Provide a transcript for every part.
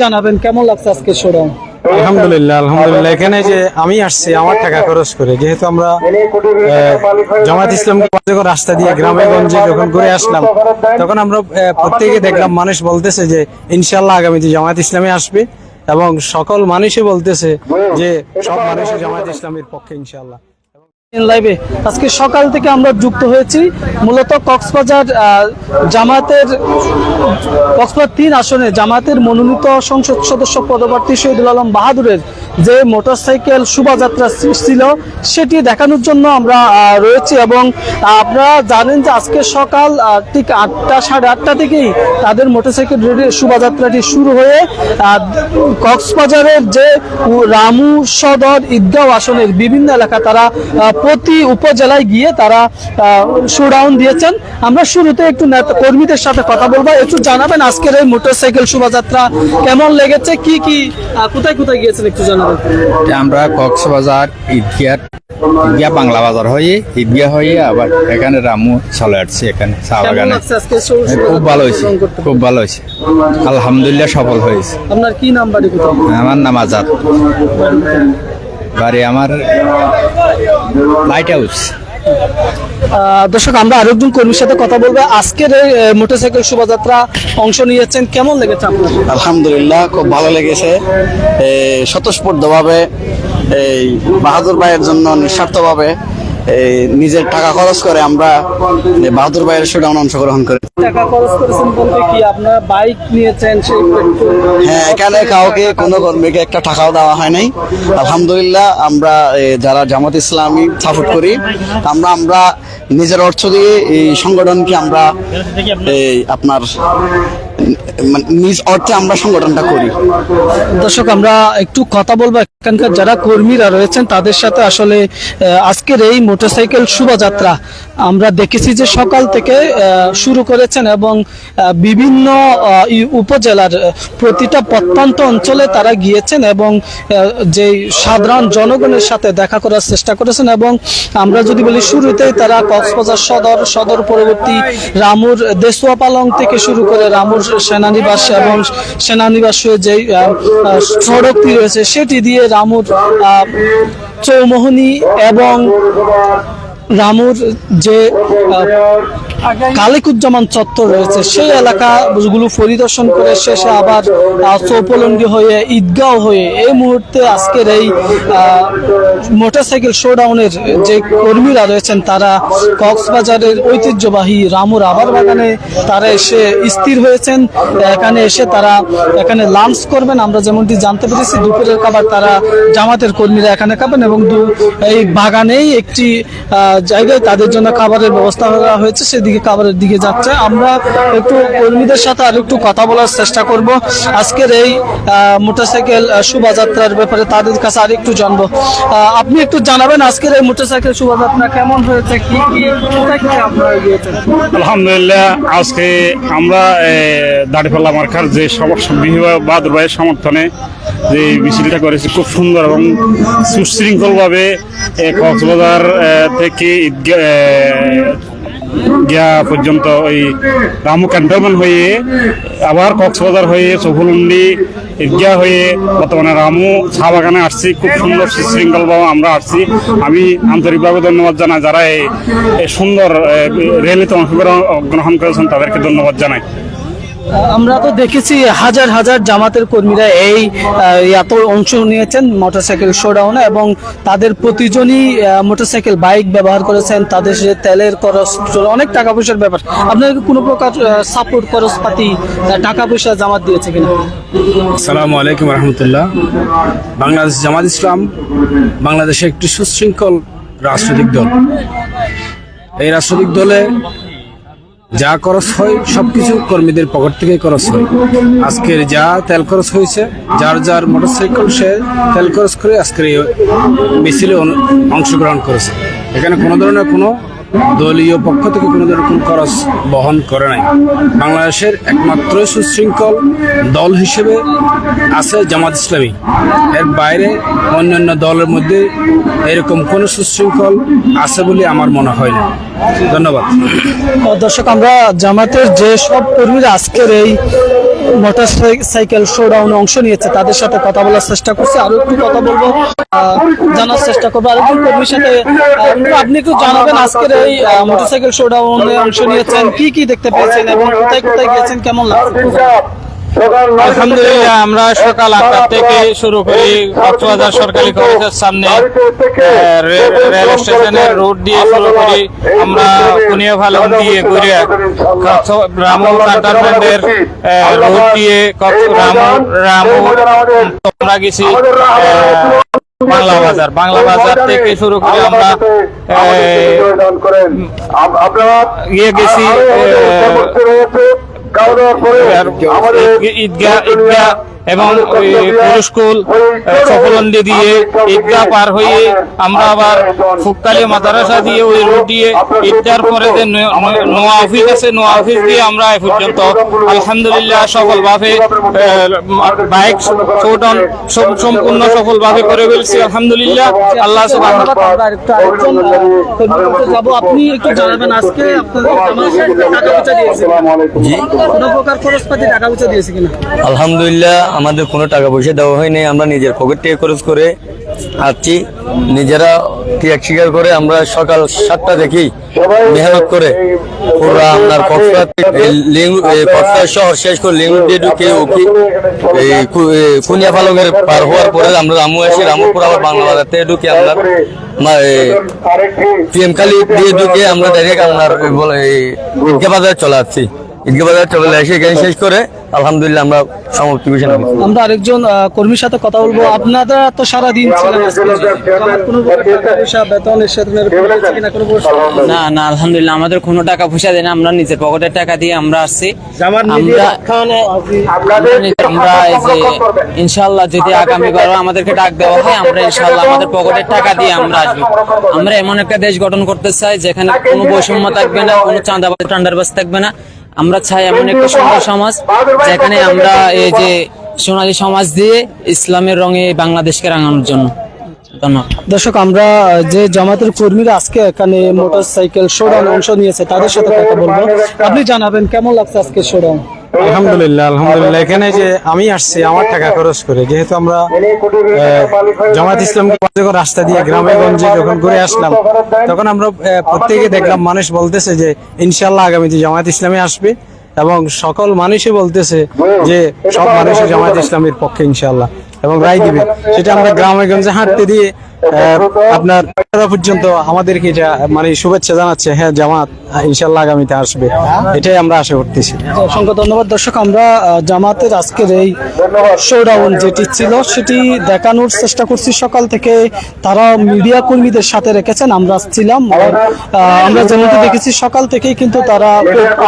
জানাবেন, কেমন লাগছে আজকে শোডাউন আলহামদুলিল্লাহ আলহামদুলিল্লাহ। এখানে যে আমি আসছি, আমার টাকা খরচ করে, যেহেতু আমরা জামাত ইসলামকে যখন রাস্তা দিয়ে গ্রামে গঞ্জে যখন ঘুরে আসলাম, তখন আমরা প্রত্যেকে দেখলাম, মানুষ বলতেছে যে ইনশাল্লাহ আগামীতে জামাত ইসলামে আসবে, এবং সকল মানুষই বলতেছে যে, সব মানুষই জামাত ইসলামের পক্ষে ইনশাল্লাহ লাইভে আজকে সকাল থেকে আমরা যুক্ত হয়েছি। মূলত কক্সবাজার জামাতের, কক্সবাজার তিন আসনে জামাতের মনোনীত সংসদ সদস্য পদপ্রার্থী শহীদুল আলম বাহাদুরের যে মোটরসাইকেল শোভাযাত্রা ছিল, সেটি দেখানোর জন্য আমরা রয়েছি এবং আপনারা জানেন যে আজকে সকাল ঠিক আটটা, সাড়ে আটটা থেকেই তাদের মোটরসাইকেল রেডি শোভাযাত্রাটি শুরু হয়ে কক্সবাজারের যে রামু সদর ঈদগাঁও আসনের বিভিন্ন এলাকা তারা প্রতি উপজেলায় গিয়ে তারা শোডাউন দিয়েছেন। আমরা শুরুতে একটু কর্মীদের সাথে কথা বলব। একটু জানাবেন আজকের এই মোটরসাইকেল শোভাযাত্রা কেমন লেগেছে? কি কি কোথায় কোথায় গিয়েছেন একটু জানাবেন? আমরা কক্সবাজার ঈদগিয়া ঈদগিয়া বাংলা বাজার হয়ে ঈদগিয়া হয়ে আবার এখানে রামু চলে আসছি এখানে চা বাগানে। আজকে খুব ভালো হয়েছে খুব ভালো হয়েছে। আলহামদুলিল্লাহ সফল হয়েছে। আপনার কি নাম বাড়ি আমার নাম আজাদ। বাড়ি আমার লাইট হাউস দর্শক আমরা আরেকজন কর্মীর সাথে কথা বলব। আজকের এই মোটরসাইকেল শোভাযাত্রা অংশ নিয়েছেন। কেমন লেগেছে আপনার আলহামদুলিল্লাহ খুব ভালো লেগেছে। এই স্বতঃস্ফূর্তভাবে এই বাহাদুর ভাইয়ের জন্য নিঃস্বার্থভাবে এই নিজের টাকা খরচ করে আমরা বাহাদুর ভাইয়ের শোডাউন অংশগ্রহণ করি। টাকা খরচ করেছেন বলতে কি আপনার বাইক নিয়েছেন সেই হ্যাঁ এখানে কাউকে কোনো কর্মীকে একটা টাকাও দেওয়া হয় নাই। আলহামদুলিল্লাহ আমরা যারা জামাত ইসলামী সাপোর্ট করি আমরা আমরা নিজের অর্থ দিয়ে এই সংগঠনকে আমরা এই আপনার নিজ অর্থে আমরা সংগঠনটা করি। দর্শক, আমরা একটু কথা বলব। এখানকার যারা কর্মীরা রয়েছেন, তাদের সাথে আসলে আজকের এই মোটরসাইকেল শোভাযাত্রা আমরা দেখেছি যে সকাল থেকে শুরু করেছেন এবং বিভিন্ন উপজেলার প্রতিটা প্রত্যন্ত অঞ্চলে তারা গিয়েছেন এবং যে সাধারণ জনগণের সাথে দেখা করার চেষ্টা করেছেন এবং আমরা যদি বলি শুরুতেই তারা কক্সবাজার সদর সদর পরবর্তী রামুর দেশুয়া পালং থেকে শুরু করে রামুর সেনানিবাস এবং সেনানিবাস হয়ে যে আহ, আহ, সড়কটি রয়েছে সেটি দিয়ে রামুর চৌমোহনী এবং রামুর যে কালিকুজ্জামান চত্বর রয়েছে। সেই এলাকাগুলো পরিদর্শন করে শেষে আবার চৌপলন্ডি হয়ে, ঈদগাঁও হয়ে এই মুহূর্তে আজকের এই মোটরসাইকেল শোডাউনের যে কর্মীরা রয়েছেন তারা কক্সবাজারের ঐতিহ্যবাহী রামুর আবার বাগানে তারা এসে স্থির হয়েছেন। এখানে এসে তারা এখানে লাঞ্চ করবেন। আমরা যেমনটি জানতে পেরেছি, দুপুরের খাবার তারা জামাতের কর্মীরা এখানে খাবেন এবং এই বাগানেই একটি জায়গায় তাদের জন্য খাবারের ব্যবস্থা করা হয়েছে। সেদিকে খাবারের দিকে যাচ্ছে। আমরা একটু কর্মীদের সাথে আর একটু কথা বলার চেষ্টা করব। আজকের এই মোটরসাইকেল শোভাযাত্রার ব্যাপারে তাদের কাছে আর একটু জানব। আপনি একটু জানাবেন আজকের এই মোটরসাইকেল শোভাযাত্রা কেমন হয়েছে, কি আলহামদুলিল্লাহ, আজকে আমরা দাড়িপাল্লা মার্কার যে বাহাদুর ভাইয়ের সমর্থনে যে মিছিলটা করেছে, খুব সুন্দর এবং সুশৃঙ্খলভাবে কক্সবাজার থেকে গিয়া পর্যন্ত ওই রামু ক্যান্টনমেন্ট হয়ে, আবার কক্সবাজার হয়ে সফুলন্দি গিয়া হয়ে বর্তমানে রামু চা বাগানে আসছি, খুব সুন্দর সুশৃঙ্খলভাবে আমরা আসছি। আমি আন্তরিকভাবে ধন্যবাদ জানাই, যারা এই সুন্দর র্যালিতে অংশগ্রহণ গ্রহণ করেছেন তাদেরকে ধন্যবাদ জানাই। আমরা তো দেখেছি হাজার হাজার জামাতের কর্মীরা এই এত অংশ নিয়েছেন মোটরসাইকেল শোডাউনে এবং তাদের প্রতিজনই মোটরসাইকেল, বাইক ব্যবহার করেছেন, তাদের সে তেলের খরচ অনেক টাকা পয়সার ব্যাপার আপনাকে কোনো প্রকার সাপোর্ট খরচপাতি টাকা পয়সা জামাত দিয়েছে কিনা? আসসালামু আলাইকুম রহমতুল্লাহ। বাংলাদেশ জামাত ইসলাম বাংলাদেশে একটি সুশৃঙ্খল রাজনৈতিক দল। এই রাজনৈতিক দলে যা খরচ হয়, সবকিছু কর্মীদের পকেট থেকে খরচ হয়। আজকের যা তেল খরচ হয়েছে, যার যার মোটরসাইকেল, সে তেল খরচ করে আজকের মিছিলে অংশগ্রহণ করেছে। এখানে কোনো ধরনের কোনো দলীয় পক্ষ থেকে কোনো রকম খরচ বহন করে নাই। বাংলাদেশের একমাত্র সুশৃঙ্খল দল হিসেবে আছে জামাত ইসলামী। এর বাইরে অন্যান্য দলের মধ্যে এরকম কোনো সুশৃঙ্খল আছে বলে আমার মনে হয় না। ধন্যবাদ। দর্শক, আমরা জামাতের যে সব কর্মীরা আজকের এই মোটর সাইকেল শোডাউনে অংশ নিয়েছে। তাদের সাথে কথা বলার চেষ্টা করছি, আরও একটু কথা বলব জানার চেষ্টা করব। আরেকজন কর্মীর সাথে আপনি একটু জানাবেন আজকের এই মোটর সাইকেল শোডাউনে অংশ নিয়েছেন, কি কি দেখতে পেয়েছেন এবং কোথায় কোথায় গিয়েছেন, কেমন লাগছে? আলহামদুলিল্লাহ আমরা সকাল আটটা থেকে শুরু করি কক্সবাজার সরকারি কলেজের সামনে রেল স্টেশনের রোড দিয়ে শুরু করি। আমরা কুনিয়া ফালন দিয়ে ঘুরে কক্স- রামু রোড দিয়ে রামু আমরা গেছি বাংলা বাজার বাংলা বাজার থেকে শুরু করে আমরা ইয়ে গেছি ঈদগাহ ঈদগাহ এবং ওই পুরো সফলন্দি দিয়ে ঈদগাহ পার হয়ে আমরা আবার ফুককালী মাদ্রাসা দিয়ে ওই রোড দিয়ে ঈদগার পরে যে নোয়া অফিস আছে নোয়া অফিস দিয়ে আমরা এ পর্যন্ত আলহামদুলিল্লাহ সফলভাবে বাইক শোডাউন সম্পূর্ণ সফলভাবে করে ফেলছি আলহামদুলিল্লাহ। আল্লাহ আপনি একটু জানাবেন আজকে টাকা পয়সা দিয়েছে কোনো? প্রকার খরচপাতি টাকা পয়সা দিয়েছে কিনা? আলহামদুলিল্লাহ আমাদের কোনো টাকা পয়সা দেওয়া হয়নি আমরা নিজের পকেট থেকে খরচ করে আসছি। নিজেরা ত্যাগ স্বীকার করে আমরা সকাল সাতটা দেখি মেহনত করে। পুরা আপনার কক্সবাজার শহর শেষ করে লিঙ্গ ঢুকে উঠি এই কু- এই কুনিয়া পালংয়ের পার হওয়ার পরে আমরা রামু আসি রামুপুর আবার বাংলা বাজার থেকে ঢুকে আপনার পিএম কালী দিয়ে ঢুকে আমরা ডাইরেক্ট আপনার বলে বাজার চলে আসছি। বাজার চলে এসে এখানে শেষ করে আলহামদুলিল্লাহ আমরা সমাপ্তি ঘোষণা আমরা আরেকজন কর্মীর সাথে কথা বলব। আপনারা তো সারা দিন না না আলহামদুলিল্লাহ আমাদের কোনো টাকা পয়সা দেয় না আমরা নিজের পকেটের টাকা দিয়ে আমরা আসছি। আমরা আমরা আমরা এই যে ইনশাল্লাহ যদি আগামীবারও আমাদেরকে ডাক দেওয়া হয় আমরা ইনশাল্লাহ আমাদের পকেটের টাকা দিয়ে আমরা আসব। আমরা এমন একটা দেশ গঠন করতে চাই যেখানে কোনো বৈষম্য থাকবে না কোনো চাঁদাবাজ টান্ডারবাজ থাকবে না। আমরা চাই এমন একটা সুন্দর সমাজ যেখানে আমরা এই যে সোনালী সমাজ দিয়ে ইসলামের রঙে বাংলাদেশকে রাঙানোর জন্য। দর্শক আমরা যে জামাতের কর্মীরা আজকে এখানে মোটরসাইকেল শোডাউন অংশ নিয়েছে তাদের সাথে কথা বলব। আপনি জানাবেন কেমন লাগছে আজকে শোডাউন? আলহামদুলিল্লাহ আলহামদুলিল্লাহ। এখানে যে আমি আসছি, আমার টাকা খরচ করে, যেহেতু আমরা জামাত ইসলামকে যখন রাস্তা দিয়ে গ্রামে গঞ্জে যখন ঘুরে আসলাম, তখন আমরা প্রত্যেকে দেখলাম, মানুষ বলতেছে যে ইনশাল্লাহ আগামীতে জামাত ইসলামে আসবে। এবং সকল মানুষই বলতেছে যে, সব মানুষই জামায়াত ইসলামের পক্ষে ইনশাল্লাহ এবং রায় দিবে। সেটা আমরা গ্রামে গঞ্জে হাঁটতে দিয়ে আপনার পর্যন্ত আমাদেরকে এটা মানে শুভেচ্ছা জানাচ্ছে হ্যাঁ জামাত, ইনশাল্লাহ আগামীতে আসবে। এটাই আমরা আশা করতেছি। অসংখ্য ধন্যবাদ। দর্শক, আমরা জামাতের আজকের এই শোডাউন যেটি ছিল, সেটি দেখানোর চেষ্টা করছি। সকাল থেকে তারা মিডিয়া কর্মীদের সাথে রেখেছেন, আমরা ছিলাম আমরা যেমনটি দেখেছি, সকাল থেকেই কিন্তু তারা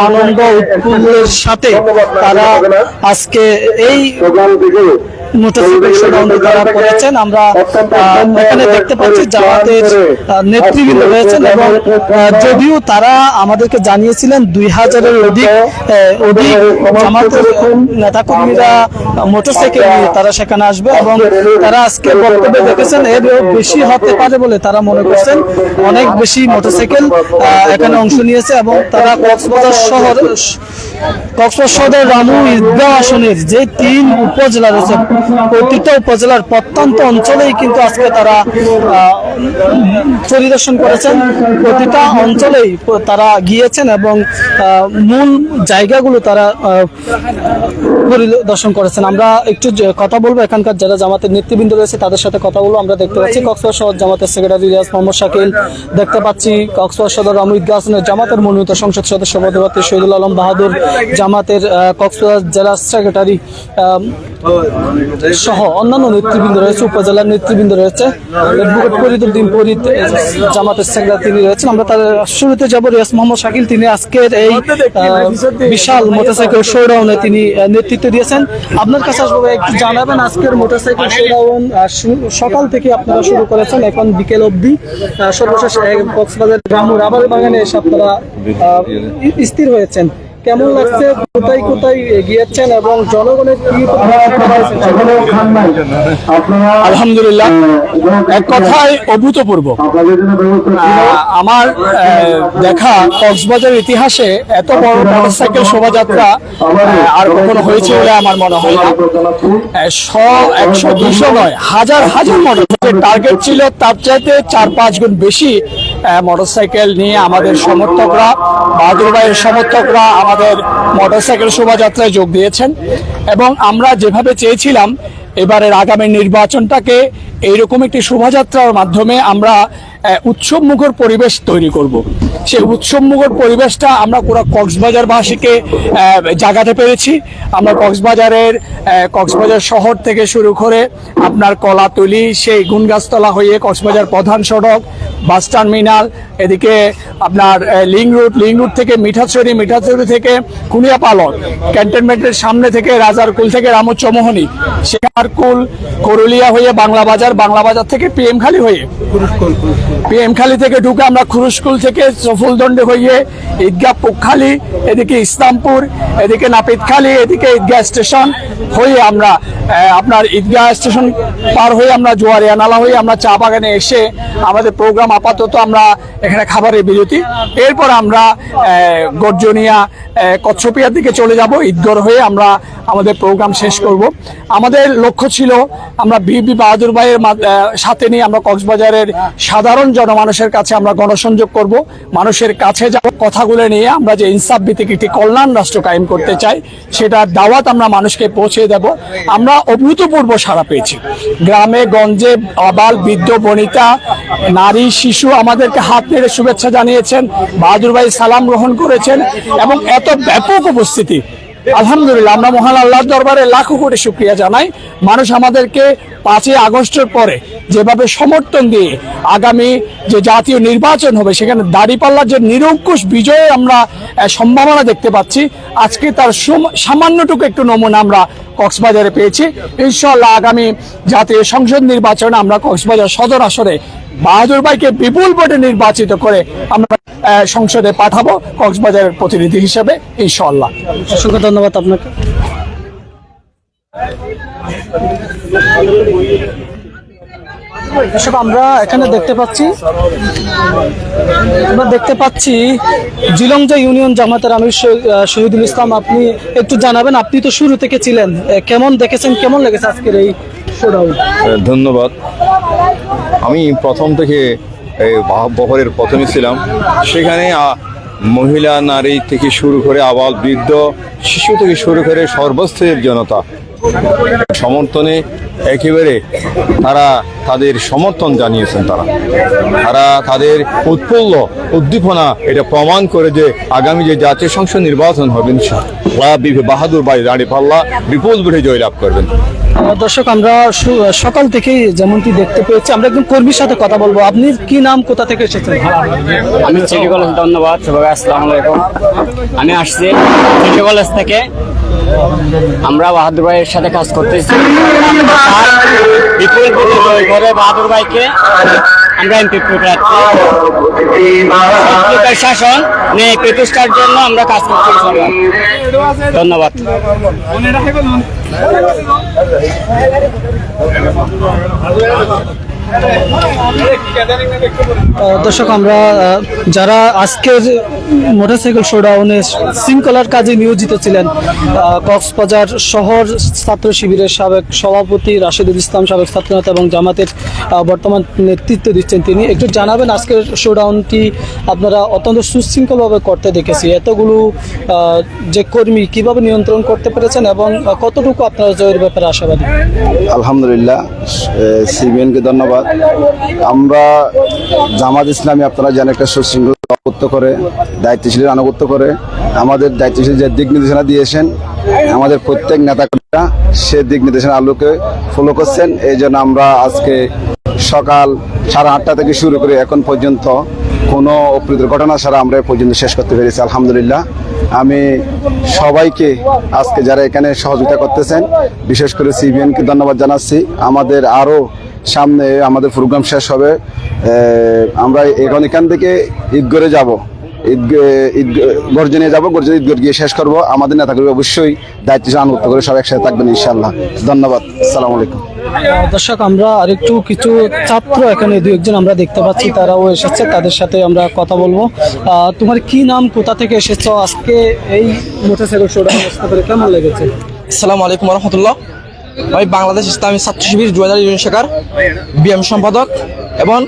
আনন্দ, উৎফুল্লের সাথে তারা আজকে এই মোটরসাইকেল শোডাউন তারা করেছেন আমরা এখানে দেখতে পাচ্ছি জামাতের নেতৃবৃন্দ রয়েছেন এবং যদিও তারা আমাদেরকে জানিয়েছিলেন দুই হাজারের অধিক অধিক জামাতের নেতাকর্মীরা মোটরসাইকেল নিয়ে তারা সেখানে আসবে এবং তারা আজকে বক্তব্য দেখেছেন এর বেশি হতে পারে বলে তারা মনে করছেন। অনেক বেশি মোটরসাইকেল এখানে অংশ নিয়েছে এবং তারা কক্সবাজার শহর কক্সবাজার সদর রামু ঈদগাহ আসনের যে তিন উপজেলা রয়েছে প্রতিটা উপজেলার প্রত্যন্ত অঞ্চলেই কিন্তু আজকে তারা পরিদর্শন করেছেন। প্রতিটা অঞ্চলেই তারা গিয়েছেন এবং মূল জায়গাগুলো তারা পরিদর্শন করেছেন। আমরা একটু কথা বলব এখানকার যারা জামাতের নেতৃবৃন্দ রয়েছে, তাদের সাথে কথা বলব। আমরা দেখতে পাচ্ছি কক্সবাজার শহর জামাতের সেক্রেটারি রিয়াজ মোহাম্মদ শাকিল, দেখতে পাচ্ছি কক্সবাজার সদর ঈদগাহ আসনের জামাতের মনোনীত সংসদ সদস্য পদপ্রার্থী শহীদুল আলম বাহাদুর, জামাতের কক্সবাজার জেলা সেক্রেটারি সহ অন্যান্য নেতৃবৃন্দ রয়েছে, উপজেলার নেতৃবৃন্দ রয়েছে। অ্যাডভোকেট ফরিদুদ্দিন ফরিদ, জামাতের সেক্রেটারি তিনি রয়েছেন। আমরা তার শুরুতে যাব রিয়াজ মোহাম্মদ শাকিল। তিনি আজকের এই বিশাল মোটরসাইকেল শোডাউনে তিনি নেতৃত্ব দিয়েছেন। আপনার কাছে আসব একটু জানাবেন আজকের মোটরসাইকেল শোডাউন সকাল থেকে আপনারা শুরু করেছেন। এখন বিকেল অবধি সর্বশেষ কক্সবাজার গ্রাম রাবার বাগানে এসে আপনারা স্থির হয়েছেন। কেমন লাগছে? কোথায় কোথায় গিয়েছেন এবং জনগণের কি আলহামদুলিল্লাহ। এক কথায় অভূতপূর্ব। আমার দেখা কক্সবাজার ইতিহাসে এত বড় মোটরসাইকেল শোভাযাত্রা আর কখনো হয়েছে বলে আমার মনে হয় না। শ একশো দুশো নয়, হাজার হাজার মোটর টার্গেট ছিল তার চাইতে চার পাঁচ গুণ বেশি। মোটরসাইকেল নিয়ে আমাদের সমর্থকরা, বাহাদুর ভাইয়ের সমর্থকরা আমাদের মোটরসাইকেল শোভাযাত্রায় যোগ দিয়েছেন। এবং আমরা যেভাবে চেয়েছিলাম এবারের আগামী নির্বাচনটাকে এইরকম একটি শোভাযাত্রার মাধ্যমে আমরা উৎসবমুখর পরিবেশ তৈরি করব। সেই উৎসবমুখর পরিবেশটা আমরা পুরো কক্সবাজারবাসীকে জাগাতে পেরেছি আমরা কক্সবাজারের কক্সবাজার শহর থেকে শুরু করে আপনার কলাতলি, সেই গুনগাছতলা হয়ে কক্সবাজার প্রধান সড়ক, বাস টার্মিনাল, এদিকে আপনার লিং রুট লিং রুট থেকে মিঠাচুরি মিঠাচুরি থেকে কুনিয়াপালন, ক্যান্টনমেন্টের সামনে থেকে রাজারকুল থেকে রামচমোহনী শেখারকুল করুলিয়া হয়ে বাংলা বাজার বাংলা বাজার থেকে পিএম খালি হয়ে। পিএম খালি থেকে ঢুকে আমরা খুরুশকুল থেকে সফুলদণ্ডে হয়ে ঈদগাহ পুকখালি এদিকে ইসলামপুর এদিকে নাপিতখালি এদিকে ঈদগাহ স্টেশন হয়ে আমরা আপনার ঈদগাহ স্টেশন পার হয়ে আমরা জোয়ারিয়া নালা হয়ে আমরা চা বাগানে এসে আমাদের প্রোগ্রাম আপাতত আমরা এখানে খাবারের বিরতি। এরপর আমরা গর্জনিয়া কচ্ছপিয়ার দিকে চলে যাব। ঈদগর হয়ে আমরা আমাদের প্রোগ্রাম শেষ করব। আমাদের লক্ষ্য ছিল, আমরা বিবি বাহাদুর ভাইয়ের সাথে নিয়ে আমরা কক্সবাজারের সাধারণ জনমানুষের কাছে আমরা গণসংযোগ করব। মানুষের কাছে যাব কথাগুলো নিয়ে আমরা যে ইনসাফ ভিত্তিক একটি কল্যাণ রাষ্ট্র কায়েম করতে চাই সেটা দাওয়াত আমরা মানুষকে পৌঁছে দেব। আমরা অভূতপূর্ব সাড়া পেয়েছি। গ্রামে, গঞ্জে, আবাল, বৃদ্ধ, বনিতা, নারী, শিশু আমাদেরকে হাত নেড়ে শুভেচ্ছা জানিয়েছেন। বাহাদুর ভাই সালাম গ্রহণ করেছেন এবং এত ব্যাপক উপস্থিতি আলহামদুলিল্লাহ, আমরা মহান আল্লাহর দরবারে লাখো কোটি শুক্রিয়া জানাই। মানুষ আমাদেরকে পাঁচই আগস্টের পরে যেভাবে সমর্থন দিয়ে আগামী যে জাতীয় নির্বাচন হবে, সেখানে দাঁড়িপাল্লার যে নিরঙ্কুশ বিজয়ে আমরা সম্ভাবনা দেখতে পাচ্ছি, আজকে তার সম- সামান্যটুকু একটু নমুনা আমরা কক্সবাজারে পেয়েছি। ইনশাল্লাহ আগামী জাতীয় সংসদ নির্বাচনে আমরা কক্সবাজার সদর আসরে বাহাদুর ভাইকে বিপুল ভোটে নির্বাচিত করে আমরা সংসদে পাঠাবো কক্সবাজারের প্রতিনিধি হিসেবে ইনশাল্লাহ অসংখ্য ধন্যবাদ আপনাকে। দর্শক আমরা এখানে দেখতে পাচ্ছি আমরা দেখতে পাচ্ছি জিলংজা ইউনিয়ন জামাতের আমির শহী- শহীদুল ইসলাম। আপনি একটু জানাবেন আপনি তো শুরু থেকে ছিলেন। কেমন দেখেছেন কেমন লেগেছে আজকের এই শোডাউন ধন্যবাদ। আমি প্রথম থেকে বহরের প্রথমে ছিলাম। সেখানে মহিলা নারী থেকে শুরু করে আবার বৃদ্ধ, শিশু থেকে শুরু করে সর্বস্তরের জনতা। সমর্থনে একেবারে তারা তাদের সমর্থন জানিয়েছেন তারা। তারা তাদের উৎফুল্ল উদ্দীপনা এটা প্রমাণ করে যে আগামী যে জাতীয় সংসদ নির্বাচন হবে ইনশাআল্লাহ। বাহাদুর ভাই রানী পাল্লা বিপুল ভোটে জয়লাভ করবেন। দর্শক আমরা সকাল থেকেই যেমনটি দেখতে পেয়েছি আমরা একদম কর্মীর সাথে কথা বলব। আপনি কি নাম কোথা থেকে এসেছেন? আমি সিটি কলেজ ধন্যবাদ। সবাই আসসালামু আলাইকুম। আমি আসছি সিটি কলেজ থেকে। আমরা বাহাদুর ভাইয়ের সাথে কাজ করতেছি। বাহাদুর ভাইকে আমরা এমপি প্রার্থী শাসন ন্যায় প্রতিষ্ঠার জন্য আমরা কাজ করতেছি ধন্যবাদ। দর্শক, আমরা যারা আজকের মোটরসাইকেল শোডাউনে শৃঙ্খলার কাজে নিয়োজিত ছিলেন কক্সবাজার শহর ছাত্র শিবিরের সাবেক সভাপতি রাশেদুল ইসলাম, সাবেক ছাত্রনেতা এবং জামাতের বর্তমান নেতৃত্ব দিচ্ছেন তিনি। একটু জানাবেন আজকের শোডাউনটি আপনারা অত্যন্ত সুশৃঙ্খলভাবে করতে দেখেছি। এতগুলো যে কর্মী কীভাবে নিয়ন্ত্রণ করতে পেরেছেন এবং কতটুকু আপনারা জয়ের ব্যাপারে আশাবাদী? আলহামদুলিল্লাহ সিবিএনকে ধন্যবাদ। আমরা জামাত ইসলামী, আপনারা জানেন, একটা সুশৃঙ্খল আনুগত্য করে, দায়িত্বশীলের আনুগত্য করে, আমাদের দায়িত্বশীল যে দিক নির্দেশনা দিয়েছেন, আমাদের প্রত্যেক নেতাকর্মীরা সে দিক নির্দেশনা আলোকে ফলো করছেন। এই জন্য আমরা আজকে সকাল সাড়ে আটটা থেকে শুরু করে এখন পর্যন্ত কোনো অপ্রীতির ঘটনা ছাড়া আমরা পর্যন্ত শেষ করতে পেরেছি, আলহামদুলিল্লাহ। আমি সবাইকে আজকে যারা এখানে সহযোগিতা করতেছেন, বিশেষ করে সিবিএনকে ধন্যবাদ জানাচ্ছি। আমাদের আরও সামনে আমাদের প্রোগ্রাম শেষ হবে আমরা এখন এখান থেকে ঈদগড়ে যাব। ঈদ ঈদ গর্জে নিয়ে যাব গর্জে ঈদ গিয়ে শেষ করব। আমাদের নেতাগুলো অবশ্যই দায়িত্ব আনুগত্য করে সব একসাথে থাকবেন ইনশাল্লাহ ধন্যবাদ। আসসালামু আলাইকুম। দর্শক আমরা আরেকটু কিছু ছাত্র এখানে দু একজন আমরা দেখতে পাচ্ছি তারাও এসেছে তাদের সাথে আমরা কথা বলব। আহ, তোমার কি নাম কোথা থেকে এসেছ? আজকে এই মোটরসাইকেল শোটা কেমন লেগেছে? আসসালামু আলাইকুম রহমতুল্লাহ। আমি বাংলাদেশ ইসলামী ছাত্র শিবির জুয়েলারি ইউনিয়ন শাখার বিএম সম্পাদক। এবং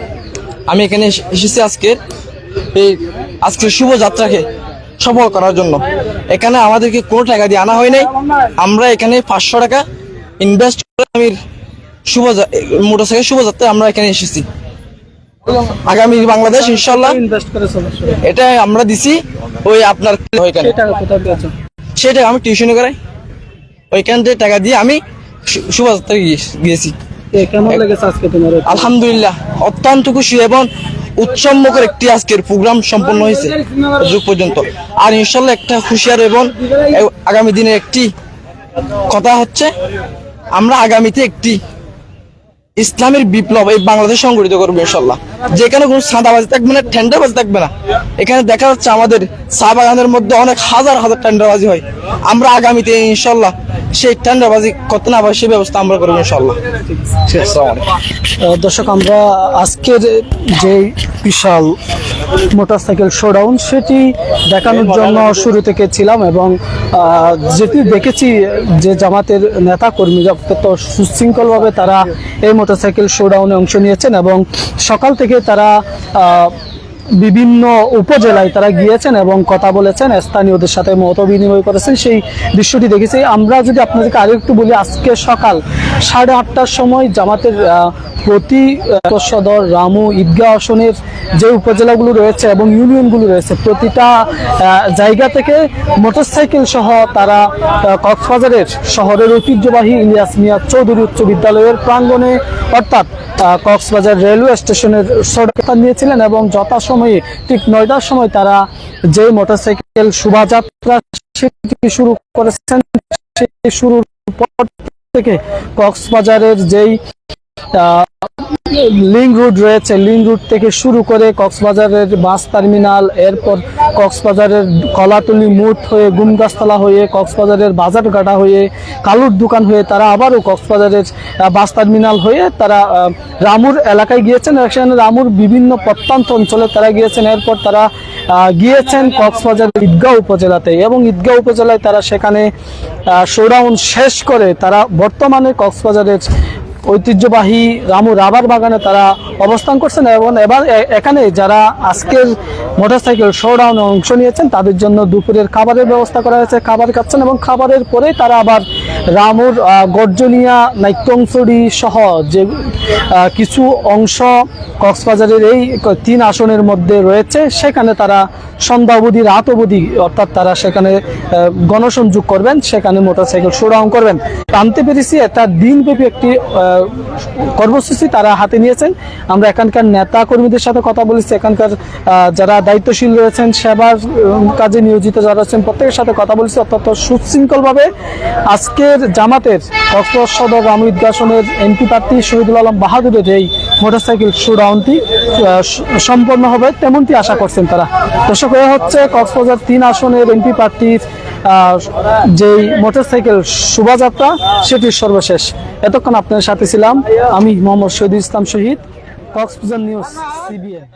আমি এখানে এসেছি আজকের এই আজকের শুভযাত্রাকে সফল করার জন্য। এখানে আমাদেরকে কোনো টাকা দিয়ে আনা হয় নাই। আমরা এখানে পাঁচশো টাকা ইনভেস্ট করে আমি শুভ মোটরসাইকেল শুভযাত্রায় আমরা এখানে এসেছি। আগামী বাংলাদেশ ইনশাল্লাহ। এটা আমরা দিছি ওই আপনার সেটা আমি টিউশনি করাই। ওইখান থেকে টাকা দিয়ে আমি শুভযাত্রায় গিয়েছি। আলহামদুলিল্লাহ অত্যন্ত খুশি এবং উৎসবমুখর একটি আজকের প্রোগ্রাম সম্পন্ন হয়েছে যুগ পর্যন্ত। আর ইনশাল্লাহ একটা খুশিয়ার এবং আগামী দিনের একটি কথা হচ্ছে আমরা আগামীতে একটি ইসলামের বিপ্লব এই বাংলাদেশ সংগঠিত করবে ইনশাল্লাহ যেখানে কোনো সাদাবাজি থাকবে না টেন্ডারবাজি থাকবে না। এখানে দেখা যাচ্ছে আমাদের চা বাগানের মধ্যে অনেক হাজার হাজার টেন্ডারবাজি হয়। আমরা আগামীতে ইনশাল্লাহ সেই টেন্ডারবাজি করতে না পারে সেই ব্যবস্থা আমরা করব ইনশাল্লাহ দর্শক আমরা আজকের যে বিশাল মোটরসাইকেল শোডাউন সেটি দেখানোর জন্য শুরু থেকে ছিলাম এবং যেটি দেখেছি যে জামাতের নেতা কর্মীরা অত্যন্ত সুশৃঙ্খলভাবে তারা এই মোটরসাইকেল শোডাউনে অংশ নিয়েছেন এবং সকাল থেকে তারা বিভিন্ন উপজেলায় তারা গিয়েছেন এবং কথা বলেছেন। স্থানীয়দের সাথে মত বিনিময় করেছেন। সেই দৃশ্যটি দেখেছি। আমরা যদি আপনাদেরকে আরেকটু বলি, আজকে সকাল সাড়ে আটটার সময় জামাতের প্রতি সদর, রামু, ঈদগাহ আসনের যে উপজেলাগুলো রয়েছে এবং ইউনিয়নগুলো রয়েছে, প্রতিটা জায়গা থেকে মোটরসাইকেল সহ তারা কক্সবাজারের শহরের ঐতিহ্যবাহী ইলিয়াস মিয়া চৌধুরী উচ্চ বিদ্যালয়ের প্রাঙ্গণে, অর্থাৎ কক্সবাজার রেলওয়ে স্টেশনের সড়কতা নিয়েছিলেন এবং যথাসময়ে ঠিক নয়টার সময় তারা যে মোটরসাইকেল শোভাযাত্রা শুরু করেছেন, সেই শুরুর পর থেকে কক্সবাজারের যেই লিঙ্ক রুট রয়েছে। লিঙ্ক রুট থেকে শুরু করে কক্সবাজারের বাস টার্মিনাল, এরপর কক্সবাজারের কলাতলি মুঠ হয়ে গুমগাছতলা হয়ে, কক্সবাজারের বাজারঘাটা হয়ে, কালুর দোকান হয়ে, তারা আবারও কক্সবাজারের বাস টার্মিনাল হয়ে তারা রামুর এলাকায় গিয়েছেন। সেখানে রামুর বিভিন্ন প্রত্যন্ত অঞ্চলে তারা গিয়েছেন। এরপর তারা গিয়েছেন কক্সবাজার ঈদগাঁও উপজেলাতে এবং ঈদগাঁও উপজেলায় তারা সেখানে শোডাউন শেষ করে তারা বর্তমানে কক্সবাজারের ঐতিহ্যবাহী রামু রাবার বাগানে তারা অবস্থান করছেন এবং এবার এখানে যারা আজকের মোটরসাইকেল শোডাউনে অংশ নিয়েছেন, তাদের জন্য দুপুরের খাবারের ব্যবস্থা করা হয়েছে। খাবার খাচ্ছেন এবং খাবারের পরেই তারা আবার রামুর গর্জনিয়া নাইত্যংসড়ি সহ যে কিছু অংশ কক্সবাজারের এই তিন আসনের মধ্যে রয়েছে, সেখানে তারা সন্ধ্যা অবধি, রাত অবধি, অর্থাৎ তারা সেখানে গণসংযোগ করবেন, সেখানে মোটরসাইকেল শোডাউন করবেন। জানতে পেরেছি, এটা দিনব্যাপী একটি কর্মসূচি তারা হাতে নিয়েছেন। আমরা এখানকার নেতা কর্মীদের সাথে কথা বলেছি, এখানকার যারা দায়িত্বশীল রয়েছেন, সেবার কাজে নিয়োজিত যারা রয়েছেন প্রত্যেকের সাথে কথা বলেছি, অত্যন্ত সুশৃঙ্খলভাবে। আজকের জামাতের কক্সবাজার সদর রাম ঈদগাসনের এমপি প্রার্থী শহীদুল আলম বাহাদুরের এই মোটরসাইকেল শোডাউনটি সম্পন্ন হবে তেমনটি আশা করছেন তারা। দর্শক, এ হচ্ছে কক্সবাজার তিন আসনের এমপি প্রার্থীর যেই মোটরসাইকেল শোভাযাত্রা, সেটির সর্বশেষ। এতক্ষণ আপনার সাথে ছিলাম আমি মোহাম্মদ শহীদুল ইসলাম শহীদ, কক্সবাজার নিউজ, সিবিএন।